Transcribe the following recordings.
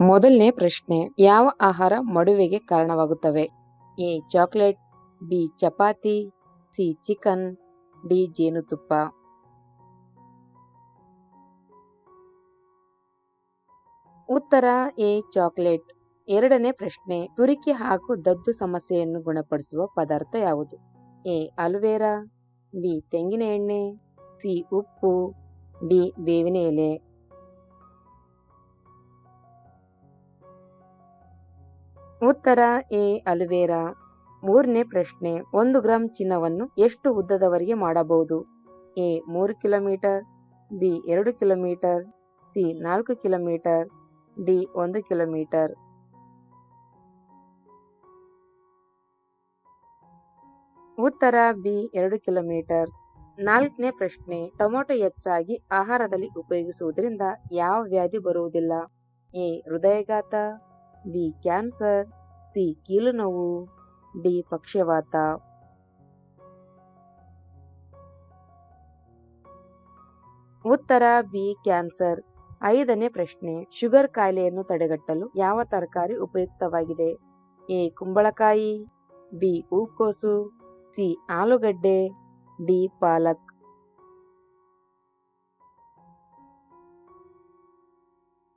ಮೊದಲನೇ ಪ್ರಶ್ನೆ, ಯಾವ ಆಹಾರ ಮಡುವೆಗೆ ಕಾರಣವಾಗುತ್ತವೆ? A, chocolate, B, chapati, C, chicken, D, ಜೇನುತುಪ್ಪ. ಉತ್ತರ, ಎ, ಚಾಕ್ಲೇಟ್. ಎರಡನೇ ಪ್ರಶ್ನೆ, ತುರಿಕೆ ಹಾಗೂ ದದ್ದು ಸಮಸ್ಯೆಯನ್ನು ಗುಣಪಡಿಸುವ ಪದಾರ್ಥ ಯಾವುದು? ಎ, ಅಲುವೇರಾ, ಬಿ, ತೆಂಗಿನ ಎಣ್ಣೆ, ಸಿ, ಉಪ್ಪು, ಡಿ, ಬೇವಿನ ಎಲೆ. ಉತ್ತರ ಎ, ಅಲುವೇರಾ. ಮೂರನೇ ಪ್ರಶ್ನೆ, ಒಂದು ಗ್ರಾಂ ಚಿನ್ನವನ್ನು ಎಷ್ಟು ಉದ್ದದವರೆಗೆ ಮಾಡಬಹುದು? ಎ, ಮೂರು ಕಿಲೋಮೀಟರ್, ಬಿ, ಎರಡು ಕಿಲೋಮೀಟರ್, ಸಿ, ನಾಲ್ಕು ಕಿಲೋಮೀಟರ್, ಡಿ, ಒಂದು ಕಿಲೋಮೀಟರ್. ಉತ್ತರ ಬಿ, ಎರಡು ಕಿಲೋಮೀಟರ್. ನಾಲ್ಕನೇ ಪ್ರಶ್ನೆ, ಟೊಮೊಟೊ ಹೆಚ್ಚಾಗಿ ಆಹಾರದಲ್ಲಿ ಉಪಯೋಗಿಸುವುದರಿಂದ ಯಾವ ವ್ಯಾಧಿ ಬರುವುದಿಲ್ಲ? ಎ, ಹೃದಯಘಾತ ಬಿ ಕ್ಯಾನ್ಸರ್ ಸಿ ಕೀಲು ನೋವು, ಡಿ ಪಕ್ಷವಾತ. ಉತ್ತರ ಬಿ ಕ್ಯಾನ್ಸರ್. ಐದನೇ ಪ್ರಶ್ನೆ, ಶುಗರ್ ಕಾಯಿಲೆಯನ್ನು ತಡೆಗಟ್ಟಲು ಯಾವ ತರಕಾರಿ ಉಪಯುಕ್ತವಾಗಿದೆ? ಎ, ಕುಂಬಳಕಾಯಿ, ಬಿ, ಹೂಕೋಸು, ಸಿ, ಆಲೂಗಡ್ಡೆ, ಡಿ, ಪಾಲಕ್.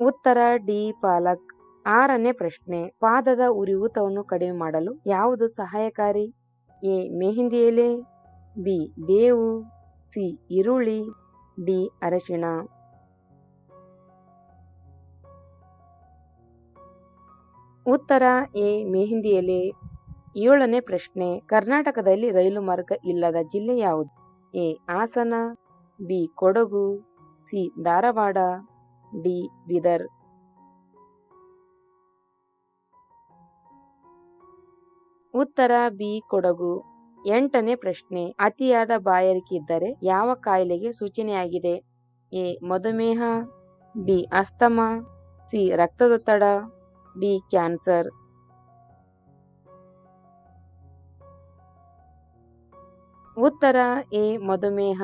ಉತ್ತರ, ಡಿ, ಪಾಲಕ್. ಆರನೇ ಪ್ರಶ್ನೆ, ಪಾದದ ಉರಿಯೂತವನ್ನು ಕಡಿಮೆ ಮಾಡಲು ಯಾವುದು ಸಹಾಯಕಾರಿ? ಎ, ಮೆಹಂದಿ ಎಲೆ, ಬಿ, ಬೇವು, ಸಿ, ಈರುಳ್ಳಿ, ಡಿ, ಅರಶಿಣ. ಉತ್ತರ, ಎ, ಮೆಹಂದಿ ಎಲೆ. ಏಳನೇ ಪ್ರಶ್ನೆ, ಕರ್ನಾಟಕದಲ್ಲಿ ರೈಲು ಮಾರ್ಗ ಇಲ್ಲದ ಜಿಲ್ಲೆ ಯಾವುದು? A, Hassan, B, Kodagu, C, Dharwad, D, Bidar. ಉತ್ತರ ಬಿ ಕೊಡಗು. ಎಂಟನೇ ಪ್ರಶ್ನೆ, ಅತಿಯಾದ ಬಾಯಾರಿಕೆ ಇದ್ದರೆ ಯಾವ ಕಾಯಿಲೆಗೆ ಸೂಚನೆಯಾಗಿದೆ? ಎ, ಮಧುಮೇಹ, ಬಿ, ಅಸ್ತಮ, ಸಿ, ರಕ್ತದೊತ್ತಡ, ಡಿ, ಕ್ಯಾನ್ಸರ್. ಉತ್ತರ ಎ, ಮಧುಮೇಹ.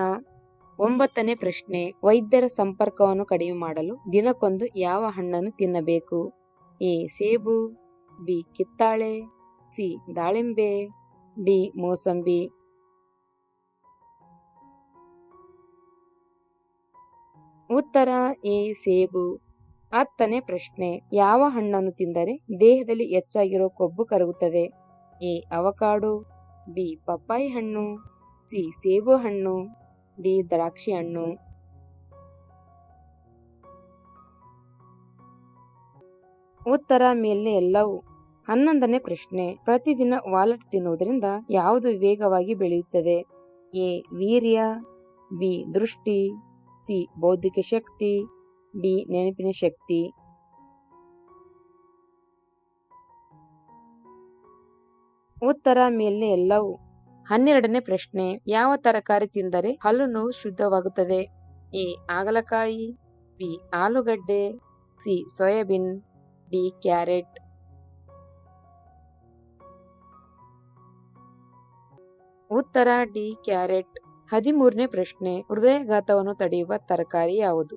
ಒಂಬತ್ತನೇ ಪ್ರಶ್ನೆ, ವೈದ್ಯರ ಸಂಪರ್ಕವನ್ನು ಕಡಿಮೆ ಮಾಡಲು ದಿನಕ್ಕೊಂದು ಯಾವ ಹಣ್ಣನ್ನು ತಿನ್ನಬೇಕು? ಎ, ಸೇಬು, ಬಿ, ಕಿತ್ತಾಳೆ ಸಿ ದಾಳಿಂಬೆ, ಡಿ, ಮೋಸಂಬಿ. ಉತ್ತರ ಎ, ಸೇಬು. ಹತ್ತನೇ ಪ್ರಶ್ನೆ, ಯಾವ ಹಣ್ಣನ್ನು ತಿಂದರೆ ದೇಹದಲ್ಲಿ ಹೆಚ್ಚಾಗಿರೋ ಕೊಬ್ಬು ಕರಗುತ್ತದೆ? ಎ, ಅವಕಾಡು, ಬಿ, ಪಪ್ಪಾಯಿ ಹಣ್ಣು, ಸಿ, ಸೇಬು ಹಣ್ಣು, ಡಿ, ದ್ರಾಕ್ಷಿ ಹಣ್ಣು. ಉತ್ತರ ಮೇಲೆ ಎಲ್ಲವೂ ಹನ್ನೊಂದನೇ ಪ್ರಶ್ನೆ. ಪ್ರತಿದಿನ ವಾಲೆಟ್ ತಿನ್ನುವುದರಿಂದ ಯಾವುದು ವೇಗವಾಗಿ ಬೆಳೆಯುತ್ತದೆ? ಎ. ವೀರ್ಯ, ಬಿ. ದೃಷ್ಟಿ, ಸಿ. ಬೌದ್ಧಿಕ ಶಕ್ತಿ, ಡಿ. ನೆನಪಿನ ಶಕ್ತಿ. ಉತ್ತರ ಮೇಲೆ ಎಲ್ಲವೂ. ಹನ್ನೆರಡನೇ ಪ್ರಶ್ನೆ. ಯಾವ ತರಕಾರಿ ತಿಂದರೆ ಹಲ್ಲು ನೋವು ಶುದ್ಧವಾಗುತ್ತದೆ? ಎ. ಹಾಗಲಕಾಯಿ, ಬಿ. ಆಲೂಗಡ್ಡೆ, ಸಿ. Soyabean, D. ಕ್ಯಾರೆಟ್. ಉತ್ತರ ಡಿ ಕ್ಯಾರೆಟ್. ಹದಿಮೂರನೇ ಪ್ರಶ್ನೆ, ಹೃದಯಘಾತವನ್ನು ತಡೆಯುವ ತರಕಾರಿ ಯಾವುದು?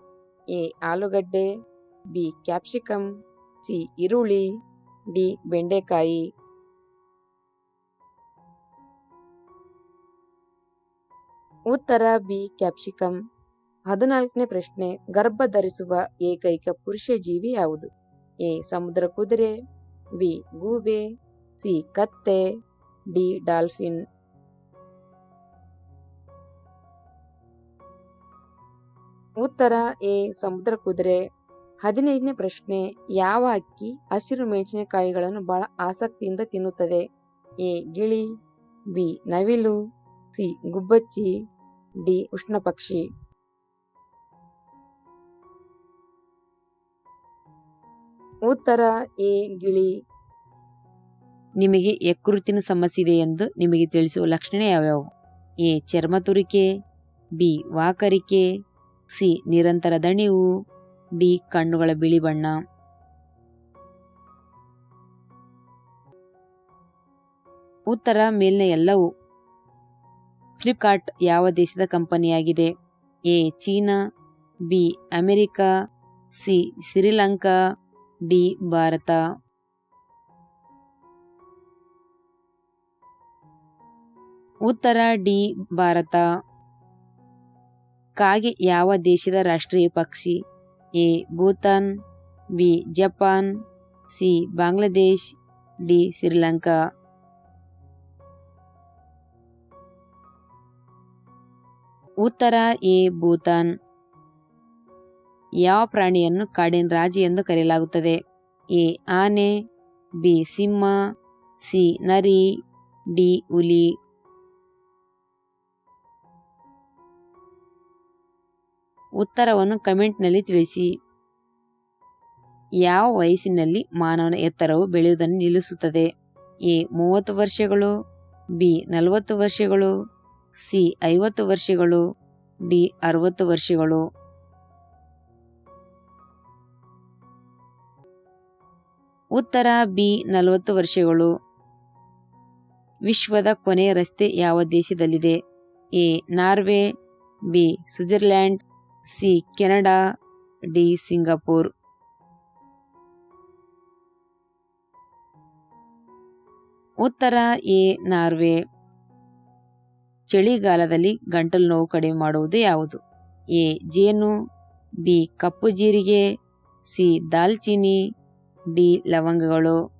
ಎ, ಆಲೂಗಡ್ಡೆ, ಬಿ, ಕ್ಯಾಪ್ಸಿಕಂ, ಸಿ, ಈರುಳ್ಳಿ, ಡಿ, ಬೆಂಡೆಕಾಯಿ. ಉತ್ತರ ಬಿ, ಕ್ಯಾಪ್ಸಿಕಂ. ಹದಿನಾಲ್ಕನೇ ಪ್ರಶ್ನೆ, ಗರ್ಭ ಧರಿಸುವ ಏಕೈಕ ಪುರುಷ ಜೀವಿ ಯಾವುದು? ಎ, ಸಮುದ್ರ ಕುದುರೆ, ಬಿ, ಗೂಬೆ, ಸಿ, ಕತ್ತೆ, ಡಿ, ಡಾಲ್ಫಿನ್. ಉತ್ತರ ಎ, ಸಮುದ್ರ ಕುದುರೆ. ಹದಿನೈದನೇ ಪ್ರಶ್ನೆ, ಯಾವ ಅಕ್ಕಿ ಹಸಿರು ಮೆಣಸಿನಕಾಯಿಗಳನ್ನು ಬಹಳ ಆಸಕ್ತಿಯಿಂದ ತಿನ್ನುತ್ತದೆ? ಎ, ಗಿಳಿ, ಬಿ, ನವಿಲು, ಸಿ, ಗುಬ್ಬಚ್ಚಿ, ಡಿ ಉಷ್ಣ ಪಕ್ಷಿ ಉತ್ತರ ಎ, ಗಿಳಿ. ನಿಮಗೆ ಯಕೃತಿನ ಸಮಸ್ಯೆ ಇದೆ ಎಂದು ನಿಮಗೆ ತಿಳಿಸುವ ಲಕ್ಷಣ ಯಾವ್ಯಾವು ಎ, ಚರ್ಮ ತುರಿಕೆ, ಬಿ, ವಾಕರಿಕೆ ಸಿ, ನಿರಂತರ ದಣಿವು. ಡಿ, ಕಣ್ಣುಗಳ ಬಿಳಿ ಬಣ್ಣ. ಉತ್ತರ ಮೇಲಿನ ಎಲ್ಲವೂ. ಫ್ಲಿಪ್ಕಾರ್ಟ್ ಯಾವ ದೇಶದ ಕಂಪನಿಯಾಗಿದೆ? A, China. B, America. C, Sri Lanka. D, Bharat. ಉತ್ತರ, ಡಿ, ಭಾರತ. ಕಾಗೆ ಯಾವ ದೇಶದ ರಾಷ್ಟ್ರೀಯ ಪಕ್ಷಿ? A. Bhutan, B. Japan, C. Bangladesh, D. Sri Lanka. ಉತ್ತರ ಎ. ಭೂತಾನ್. ಯಾವ ಪ್ರಾಣಿಯನ್ನು ಕಾಡಿನ ರಾಜ ಎಂದು ಕರೆಯಲಾಗುತ್ತದೆ? ಎ. ಆನೆ, ಬಿ. ಸಿಂಹ, ಸಿ. ನರಿ, ಡಿ. ಹುಲಿ. ಉತ್ತರವನ್ನು ಕಮೆಂಟ್ನಲ್ಲಿ ತಿಳಿಸಿ. ಯಾವ ವಯಸ್ಸಿನಲ್ಲಿ ಮಾನವನ ಎತ್ತರವು ಬೆಳೆಯುವುದನ್ನು ನಿಲ್ಲಿಸುತ್ತದೆ? ಎ, ಮೂವತ್ತು ವರ್ಷಗಳು, ಬಿ, ನಲವತ್ತು ವರ್ಷಗಳು, ಸಿ, ಐವತ್ತು ವರ್ಷಗಳು, ಡಿ, ಅರವತ್ತು ವರ್ಷಗಳು. ಉತ್ತರ, ಬಿ, ನಲವತ್ತು ವರ್ಷಗಳು. ವಿಶ್ವದ ಕೊನೆಯ ರಸ್ತೆ ಯಾವ ದೇಶದಲ್ಲಿದೆ? A, Norway, B, Switzerland C, Canada, D, Singapore. ಉತ್ತರ, ಎ, ನಾರ್ವೆ. ಚಳಿಗಾಲದಲ್ಲಿ ಗಂಟಲು ನೋವು ಕಡಿಮೆ ಮಾಡುವುದು ಯಾವುದು? ಎ, ಜೇನು, ಬಿ, ಕಪ್ಪು ಜೀರಿಗೆ, ಸಿ, ದಾಲ್ಚಿನಿ, ಡಿ, ಲವಂಗಗಳು.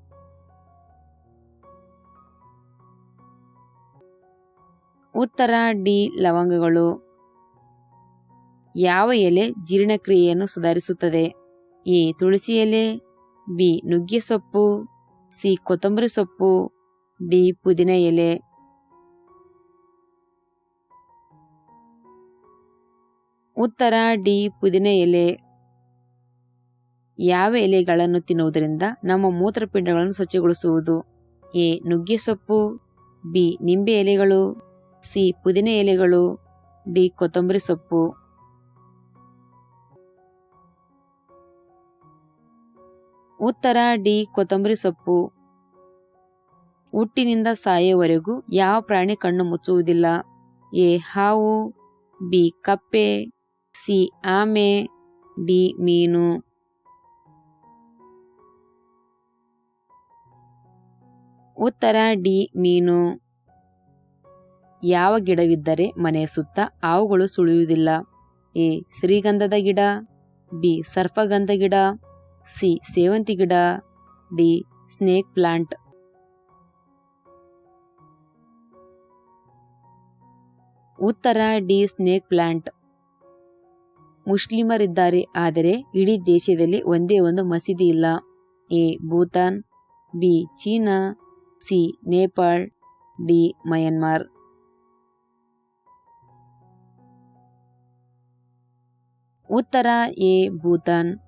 ಉತ್ತರ, ಡಿ, ಲವಂಗಗಳು. ಯಾವ ಎಲೆ ಜೀರ್ಣಕ್ರಿಯೆಯನ್ನು ಸುಧಾರಿಸುತ್ತದೆ? ಎ. ತುಳಸಿ ಎಲೆ, ಬಿ. ನುಗ್ಗೆ ಸೊಪ್ಪು, ಸಿ. ಕೊತ್ತಂಬರಿ ಸೊಪ್ಪು, ಡಿ. ಪುದಿನ ಎಲೆ. ಉತ್ತರ, ಡಿ. ಪುದಿನ ಎಲೆ. ಯಾವ ಎಲೆಗಳನ್ನು ತಿನ್ನುವುದರಿಂದ ನಮ್ಮ ಮೂತ್ರಪಿಂಡಗಳನ್ನು ಸ್ವಚ್ಛಗೊಳಿಸುವುದು? ಎ. ನುಗ್ಗೆ ಸೊಪ್ಪು, ಬಿ. ನಿಂಬೆ ಎಲೆಗಳು, ಸಿ. ಪುದಿನ ಎಲೆಗಳು, ಡಿ. ಕೊತ್ತಂಬರಿ ಸೊಪ್ಪು. ಉತ್ತರ ಡಿ ಕೊತ್ತಂಬರಿ ಸೊಪ್ಪು. ಹುಟ್ಟಿನಿಂದ ಸಾಯೋವರೆಗೂ ಯಾವ ಪ್ರಾಣಿ ಕಣ್ಣು ಮುಚ್ಚುವುದಿಲ್ಲ. ಎ ಹಾವು, ಬಿ ಕಪ್ಪೆ, ಸಿ ಆಮೆ, ಡಿ ಮೀನು. ಉತ್ತರ ಡಿ ಮೀನು. ಯಾವ ಗಿಡವಿದ್ದರೆ ಮನೆಯ ಸುತ್ತ ಹಾವುಗಳು ಸುಳಿಯುವುದಿಲ್ಲ. ಎ ಶ್ರೀಗಂಧದ ಗಿಡ, ಬಿ ಸರ್ಪಗಂಧ ಗಿಡ. ಸಿ, ಸೇವಂತಿ ಗಿಡ, ಡಿ, ಸ್ನೇಕ್ ಪ್ಲಾಂಟ್. ಉತ್ತರ, ಡಿ, ಸ್ನೇಕ್ ಪ್ಲಾಂಟ್. ಮುಸ್ಲಿಮರಿದ್ದಾರೆ ಆದರೆ ಇಡೀ ದೇಶದಲ್ಲಿ ಒಂದೇ ಒಂದು ಮಸೀದಿ ಇಲ್ಲ. A, Bhutan, B, China, C, Nepal, D, Myanmar. ಉತ್ತರ, ಎ, ಭೂತಾನ್.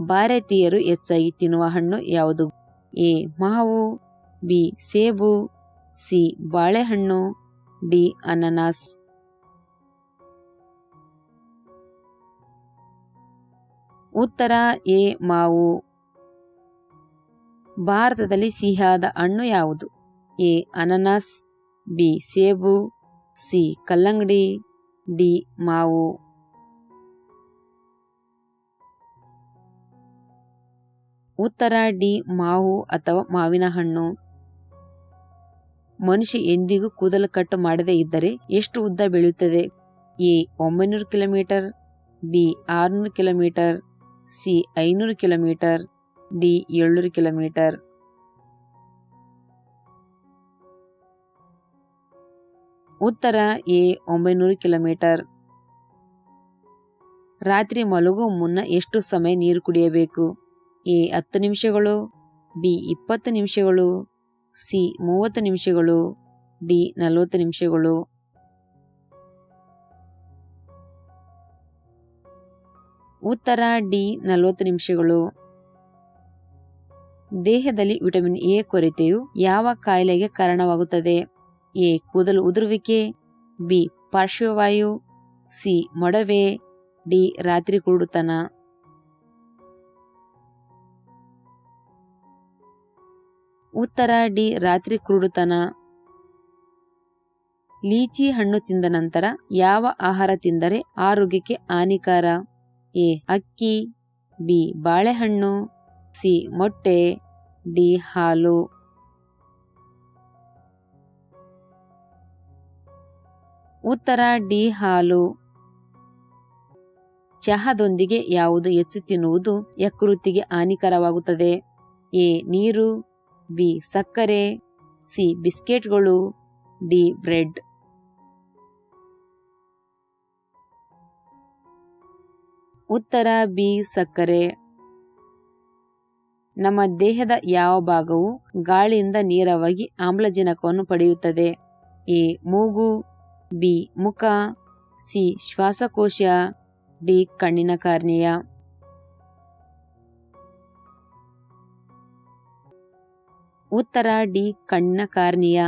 ಭಾರತೀಯರು ಹೆಚ್ಚಾಗಿ ತಿನ್ನುವ ಹಣ್ಣು ಯಾವುದು? ಎ. ಮಾವು, ಬಿ. ಸೇಬು, ಸಿ. ಬಾಳೆಹಣ್ಣು, ಡಿ. ಅನನಾಸ್. ಉತ್ತರ, ಎ. ಮಾವು. ಭಾರತದಲ್ಲಿ ಸಿಹಿಯಾದ ಹಣ್ಣು ಯಾವುದು? ಎ. ಅನನಾಸ್, ಬಿ. ಸೇಬು, ಸಿ. ಕಲ್ಲಂಗಡಿ, ಡಿ. ಮಾವು. ಉತ್ತರ ಡಿ ಮಾವು ಅಥವಾ ಮಾವಿನ ಹಣ್ಣು. ಮನುಷ್ಯ ಎಂದಿಗೂ ಕೂದಲು ಕಟ್ಟು ಮಾಡದೇ ಇದ್ದರೆ ಎಷ್ಟು ಉದ್ದ ಬೆಳೆಯುತ್ತದೆ ಎ ಒಂಬೈನೂರು ಕಿಲೋಮೀಟರ್, ಬಿ ಆರುನೂರು ಕಿಲೋಮೀಟರ್, ಸಿ ಐನೂರು ಕಿಲೋಮೀಟರ್, ಡಿ ಏಳ್ನೂರು ಕಿಲೋಮೀಟರ್. ಉತ್ತರ ಎ ಒಂಬೈನೂರು ಕಿಲೋಮೀಟರ್. ರಾತ್ರಿ ಮಲಗುವ ಮುನ್ನ ಎಷ್ಟು ಸಮಯ ನೀರು ಕುಡಿಯಬೇಕು? ಎ ಹತ್ತು ನಿಮಿಷಗಳು, ಬಿ ಇಪ್ಪತ್ತು ನಿಮಿಷಗಳು, ಸಿ ಮೂವತ್ತು ನಿಮಿಷಗಳು, ಡಿ ನಲವತ್ತು ನಿಮಿಷಗಳು. ಉತ್ತರ ಡಿ ನಲವತ್ತು ನಿಮಿಷಗಳು. ದೇಹದಲ್ಲಿ ವಿಟಮಿನ್ ಎ ಕೊರತೆಯು ಯಾವ ಕಾಯಿಲೆಗೆ ಕಾರಣವಾಗುತ್ತದೆ? ಎ ಕೂದಲು ಉದುರುವಿಕೆ, ಬಿ ಪಾರ್ಶ್ವವಾಯು, ಸಿ ಮೊಡವೆ, ಡಿ ರಾತ್ರಿ ಕುರುಡುತನ. ಉತ್ತರ ಡಿ ರಾತ್ರಿ ಕುರುಡುತನ. ಲೀಚಿ ಹಣ್ಣು ತಿಂದ ನಂತರ ಯಾವ ಆಹಾರ ತಿಂದರೆ ಆರೋಗ್ಯಕ್ಕೆ ಹಾನಿಕಾರ? ಎ. ಅಕ್ಕಿ, ಬಿ. ಬಾಳೆಹಣ್ಣು, ಸಿ. ಮೊಟ್ಟೆ, ಡಿ. ಹಾಲು. ಉತ್ತರ ಡಿ. ಹಾಲು. ಚಹಾದೊಂದಿಗೆ ಯಾವುದು ಹೆಚ್ಚು ತಿನ್ನುವುದು ಯಕೃತ್ತಿಗೆ ಹಾನಿಕರವಾಗುತ್ತದೆ? ಎ. ನೀರು ಬಿ ಸಕ್ಕರೆ, ಸಿ ಬಿಸ್ಕೆಟ್ಗಳು, ಡಿ ಬ್ರೆಡ್. ಉತ್ತರ ಬಿ ಸಕ್ಕರೆ. ನಮ್ಮ ದೇಹದ ಯಾವ ಭಾಗವು ಗಾಳಿಯಿಂದ ನೇರವಾಗಿ ಆಮ್ಲಜನಕವನ್ನು ಪಡೆಯುತ್ತದೆ? ಎ ಮೂಗು, ಬಿ ಮುಖ, ಸಿ ಶ್ವಾಸಕೋಶ, ಡಿ ಕಣ್ಣಿನ ಕಾರ್ನಿಯ ಉತ್ತರ ಡಿ ಕಣ್ಣಿನ ಕಾರ್ನಿಯ